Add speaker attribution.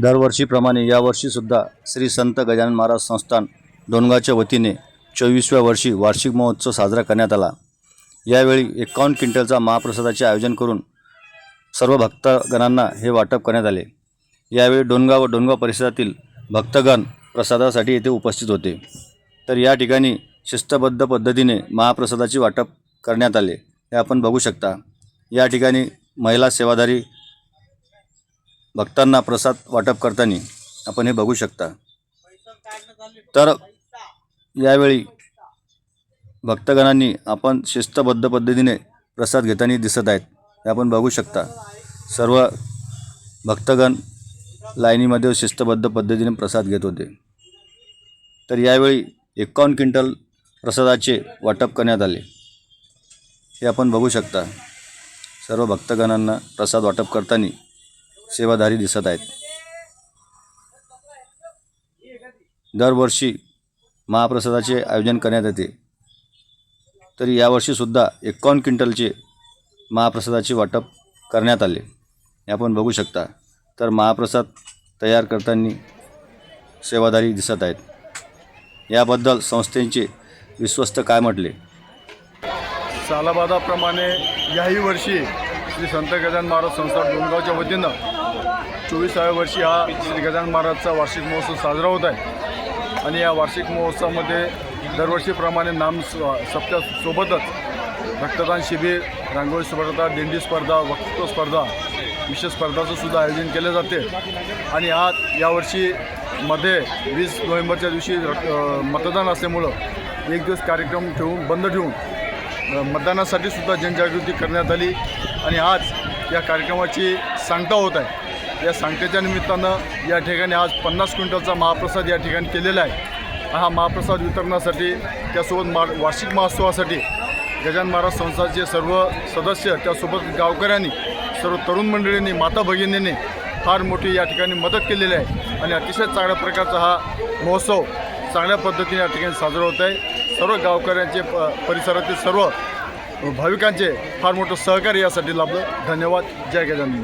Speaker 1: दरवर्षीप्रमाणे यावर्षीसुद्धा श्री संत गजानन महाराज संस्थान डोनगावच्या वतीने चोवीसव्या वर्षी वार्षिक महोत्सव साजरा करण्यात आला. यावेळी एकावन्न क्विंटलचा महाप्रसादाचे आयोजन करून सर्व भक्तगणांना हे वाटप करण्यात आले. यावेळी डोनगाव व डोनगाव परिसरातील भक्तगण प्रसादासाठी येथे उपस्थित होते. तर या ठिकाणी शिस्तबद्ध पद्धतीने महाप्रसादाचे वाटप करण्यात आले हे आपण बघू शकता. या ठिकाणी महिला सेवाधारी भक्तांना प्रसाद वाटप करताना आपण हे बघू शकता. तर यावेळी भक्तगणांनी आपण शिस्तबद्ध पद्धतीने प्रसाद घेताना दिसत आहेत हे आपण बघू शकता. सर्व भक्तगण लाईनीमध्ये शिस्तबद्ध पद्धतीने प्रसाद घेत होते. तर यावेळी एकावन्न क्विंटल प्रसादाचे वाटप करण्यात आले. हे आपण बघू शकता. सर्व भक्तगणांना प्रसाद वाटप करताना सेवाधारी दिसत आहेत. दरवर्षी महाप्रसादाचे आयोजन करण्यात येते. तरी यावर्षीसुद्धा एकावन्न क्विंटलचे महाप्रसादाचे वाटप करण्यात आले. हे आपण बघू शकता. तर महाप्रसाद तयार करताना सेवाधारी दिसत आहेत. याबद्दल संस्थेचे विश्वस्त काय म्हटले?
Speaker 2: सालाबादाप्रमाणे याही वर्षी श्री संत गजानन महाराज संस्था डोणगावच्या वतीनं चोवीसाव्या वर्षी हा श्री गजानन महाराजचा वार्षिक महोत्सव साजरा होत आहे. आणि या वार्षिक महोत्सवामध्ये दरवर्षीप्रमाणे नाम सप्त्यासोबतच रक्तदान शिबिर रांगोळी स्पर्धा दिंडी स्पर्धा वक्तृत्व स्पर्धा विशेष स्पर्धाचं सुद्धा आयोजन केले जाते. आणि आज यावर्षी मध्ये वीस नोव्हेंबरच्या दिवशी रक्त मतदान असल्यामुळं एक दिवस कार्यक्रम ठेवून बंद ठेवून मतदानासाठी सुद्धा जनजागृती करण्यात आली आणि आज या कार्यक्रमाची सांगता होत आहे. या सांगतेच्या निमित्तानं या ठिकाणी आज पन्नास क्विंटलचा महाप्रसाद या ठिकाणी केलेला आहे. हा महाप्रसाद वितरणासाठी त्यासोबत मा वार्षिक महोत्सवासाठी गजान महाराज संस्थाचे सर्व सदस्य त्यासोबत गावकऱ्यांनी सर्व तरुण मंडळींनी माता भगिनींनी फार मोठी या ठिकाणी मदत केलेली आहे. आणि अतिशय चांगल्या प्रकारचा हा महोत्सव चांगल्या पद्धतीने या ठिकाणी साजरा होत आहे. सर्व गावकऱ्यांचे प परिसरातील सर्व भाविकांचे फार मोठं सहकार्य यासाठी लाभलं. धन्यवाद. जय गजानन.